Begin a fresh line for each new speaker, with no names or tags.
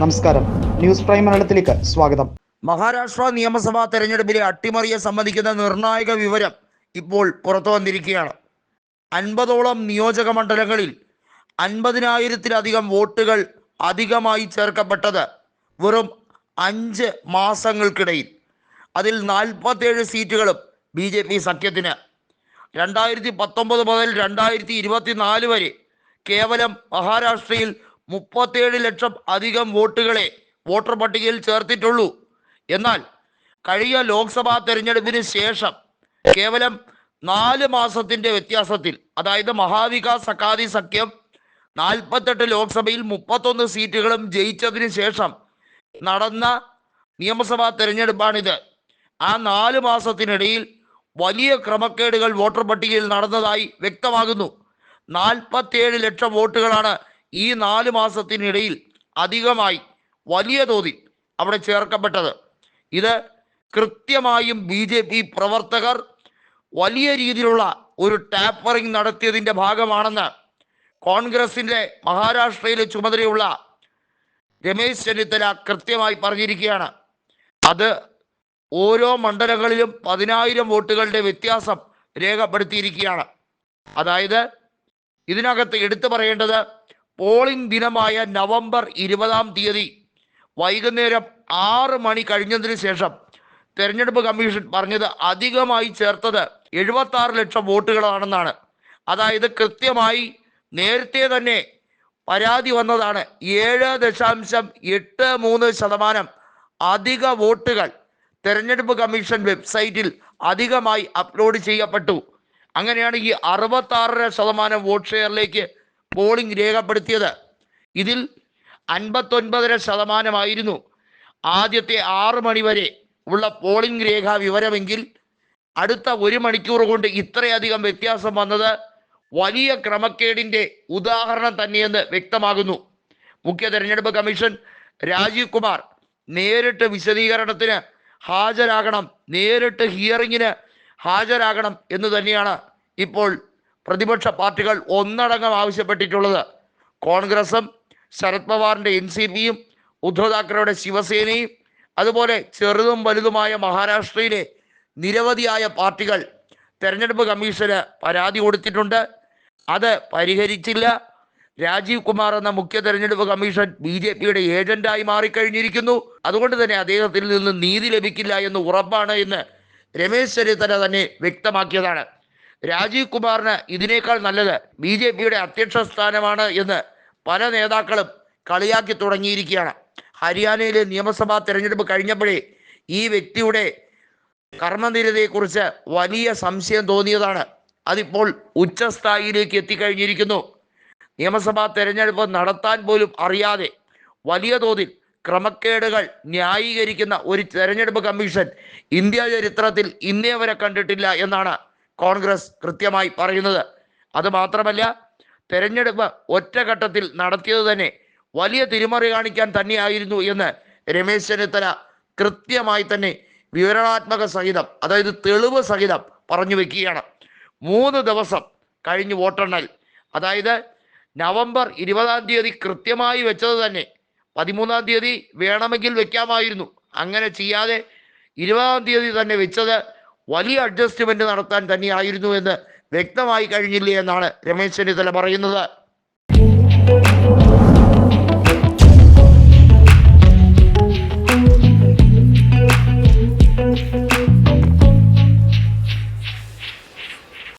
നമസ്കാരം. News prime മലയാളത്തിലേക്ക് സ്വാഗതം.
മഹാരാഷ്ട്ര നിയമസഭാ തെരഞ്ഞെടുപ്പിലെ അട്ടിമറിയെ സംബന്ധിക്കുന്ന നിർണായക വിവരം ഇപ്പോൾ പുറത്തു വന്നിരിക്കുകയാണ്. അൻപതോളം നിയോജക മണ്ഡലങ്ങളിൽ അൻപതിനായിരത്തിലധികം വോട്ടുകൾ അധികമായി ചേർക്കപ്പെട്ടത് വെറും അഞ്ച് മാസങ്ങൾക്കിടയിൽ. അതിൽ നാൽപ്പത്തേഴ് സീറ്റുകളും ബി ജെ പി സഖ്യത്തിന്. രണ്ടായിരത്തി പത്തൊമ്പത് മുതൽ രണ്ടായിരത്തി ഇരുപത്തിനാല് വരെ കേവലം മഹാരാഷ്ട്രയിൽ മുപ്പത്തേഴ് ലക്ഷം അധികം വോട്ടുകളെ വോട്ടർ പട്ടികയിൽ ചേർത്തിട്ടുള്ളൂ. എന്നാൽ കഴിഞ്ഞ ലോക്സഭാ തെരഞ്ഞെടുപ്പിന് ശേഷം കേവലം നാല് മാസത്തിന്റെ വ്യത്യാസത്തിൽ അതായത് മഹാവികാസ് അക്കാദി സഖ്യം നാൽപ്പത്തെട്ട് ലോക്സഭയിൽ മുപ്പത്തൊന്ന് സീറ്റുകളും ജയിച്ചതിന് ശേഷം നടന്ന നിയമസഭാ തെരഞ്ഞെടുപ്പാണിത്. ആ നാല് മാസത്തിനിടയിൽ വലിയ ക്രമക്കേടുകൾ വോട്ടർ പട്ടികയിൽ നടന്നതായി വ്യക്തമാകുന്നു. നാൽപ്പത്തിയേഴ് ലക്ഷം വോട്ടുകളാണ് ഈ നാല് മാസത്തിനിടയിൽ അധികമായി വലിയ തോതിൽ അവിടെ ചേർക്കപ്പെട്ടത്. ഇത് കൃത്യമായും ബി ജെ പി പ്രവർത്തകർ വലിയ രീതിയിലുള്ള ഒരു ടാപ്പറിംഗ് നടത്തിയതിന്റെ ഭാഗമാണെന്ന് കോൺഗ്രസിന്റെ മഹാരാഷ്ട്രയിലെ ചുമതലയുള്ള രമേശ് ചെന്നിത്തല കൃത്യമായി പറഞ്ഞിരിക്കുകയാണ്. അത് ഓരോ മണ്ഡലങ്ങളിലും പതിനായിരം വോട്ടുകളുടെ വ്യത്യാസം രേഖപ്പെടുത്തിയിരിക്കുകയാണ്. അതായത് ഇതിനകത്ത് എടുത്തു പറയേണ്ടത് പോളിംഗ് ദിനമായ നവംബർ ഇരുപതാം തീയതി വൈകുന്നേരം ആറ് മണി കഴിഞ്ഞതിന് ശേഷം തെരഞ്ഞെടുപ്പ് കമ്മീഷൻ പറഞ്ഞത് അധികമായി ചേർത്തത് എഴുപത്തി ആറ് ലക്ഷം വോട്ടുകളാണെന്നാണ്. അതായത് കൃത്യമായി നേരത്തെ തന്നെ പരാതി വന്നതാണ്. ഏഴ് ദശാംശം എട്ട് മൂന്ന് ശതമാനം അധിക വോട്ടുകൾ തെരഞ്ഞെടുപ്പ് കമ്മീഷൻ വെബ്സൈറ്റിൽ അധികമായി അപ്ലോഡ് ചെയ്യപ്പെട്ടു. അങ്ങനെയാണ് ഈ അറുപത്താറര ശതമാനം വോട്ട് ഷെയറിലേക്ക് പോളിംഗ് രേഖപ്പെടുത്തിയത്. ഇതിൽ അൻപത്തൊൻപതര ശതമാനമായിരുന്നു. ആദ്യത്തെ ആറ് മണി വരെ ഉള്ള പോളിംഗ് രേഖ വിവരമെങ്കിൽ അടുത്ത ഒരു മണിക്കൂർ കൊണ്ട് ഇത്രയധികം വ്യത്യാസം വന്നത് വലിയ ക്രമക്കേടിന്റെ ഉദാഹരണം തന്നെയെന്ന് വ്യക്തമാകുന്നു. മുഖ്യ തെരഞ്ഞെടുപ്പ് കമ്മീഷൻ രാജീവ് കുമാർ നേരിട്ട് വിശദീകരണത്തിന് ഹാജരാകണം നേരിട്ട് ഹിയറിങ്ങിന് ഹാജരാകണം എന്ന് തന്നെയാണ് ഇപ്പോൾ പ്രതിപക്ഷ പാർട്ടികൾ ഒന്നടങ്കം ആവശ്യപ്പെട്ടിട്ടുള്ളത്. കോൺഗ്രസും ശരത് പവാറിന്റെ എൻ സി പിയും ഉദ്ധവ് താക്കറെയുടെ ശിവസേനയും അതുപോലെ ചെറുതും വലുതുമായ മഹാരാഷ്ട്രയിലെ നിരവധിയായ പാർട്ടികൾ തെരഞ്ഞെടുപ്പ് കമ്മീഷന് പരാതി കൊടുത്തിട്ടുണ്ട്. അത് പരിഹരിച്ചില്ല. രാജീവ് കുമാർ എന്ന മുഖ്യ തെരഞ്ഞെടുപ്പ് കമ്മീഷൻ ബി ജെ പിയുടെ ഏജന്റായി മാറിക്കഴിഞ്ഞിരിക്കുന്നു. അതുകൊണ്ട് തന്നെ അദ്ദേഹത്തിൽ നിന്ന് നീതി ലഭിക്കില്ല എന്ന് ഉറപ്പാണ് എന്ന് രമേശ് ചെന്നിത്തല തന്നെ വ്യക്തമാക്കിയതാണ്. രാജീവ് കുമാറിന് ഇതിനേക്കാൾ നല്ലത് ബി ജെ പിയുടെ അധ്യക്ഷ സ്ഥാനമാണ് എന്ന് പല നേതാക്കളും കളിയാക്കി തുടങ്ങിയിരിക്കുകയാണ്. ഹരിയാനയിലെ നിയമസഭാ തെരഞ്ഞെടുപ്പ് കഴിഞ്ഞപ്പോഴേ ഈ വ്യക്തിയുടെ കർമ്മനിരതയെക്കുറിച്ച് വലിയ സംശയം തോന്നിയതാണ്. അതിപ്പോൾ ഉച്ചസ്ഥായിയിലേക്ക് എത്തിക്കഴിഞ്ഞിരിക്കുന്നു. നിയമസഭാ തെരഞ്ഞെടുപ്പ് നടത്താൻ പോലും അറിയാതെ വലിയ തോതിൽ ക്രമക്കേടുകൾ ന്യായീകരിക്കുന്ന ഒരു തെരഞ്ഞെടുപ്പ് കമ്മീഷൻ ഇന്ത്യ ചരിത്രത്തിൽ ഇന്നേ വരെ കണ്ടിട്ടില്ല എന്നാണ് കോൺഗ്രസ് കൃത്യമായി പറയുന്നത്. അത് മാത്രമല്ല തെരഞ്ഞെടുപ്പ് ഒറ്റഘട്ടത്തിൽ നടത്തിയത് തന്നെ വലിയ തിരിമറി കാണിക്കാൻ തന്നെയായിരുന്നു എന്ന് രമേശ് ചെന്നിത്തല കൃത്യമായി തന്നെ വിവരണാത്മക സഹിതം അതായത് തെളിവ് സഹിതം പറഞ്ഞു വെക്കുകയാണ്. മൂന്ന് ദിവസം കഴിഞ്ഞ് വോട്ടെണ്ണൽ. അതായത് നവംബർ ഇരുപതാം തീയതി കൃത്യമായി വെച്ചത് തന്നെ പതിമൂന്നാം തീയതി വേണമെങ്കിൽ വെക്കാമായിരുന്നു. അങ്ങനെ ചെയ്യാതെ ഇരുപതാം തീയതി തന്നെ വെച്ചത് വലിയ അഡ്ജസ്റ്റ്മെന്റ് നടത്താൻ തന്നെയായിരുന്നു എന്ന് വ്യക്തമായി കഴിഞ്ഞില്ലേ എന്നാണ് രമേശ് ചെന്നിത്തല പറയുന്നത്.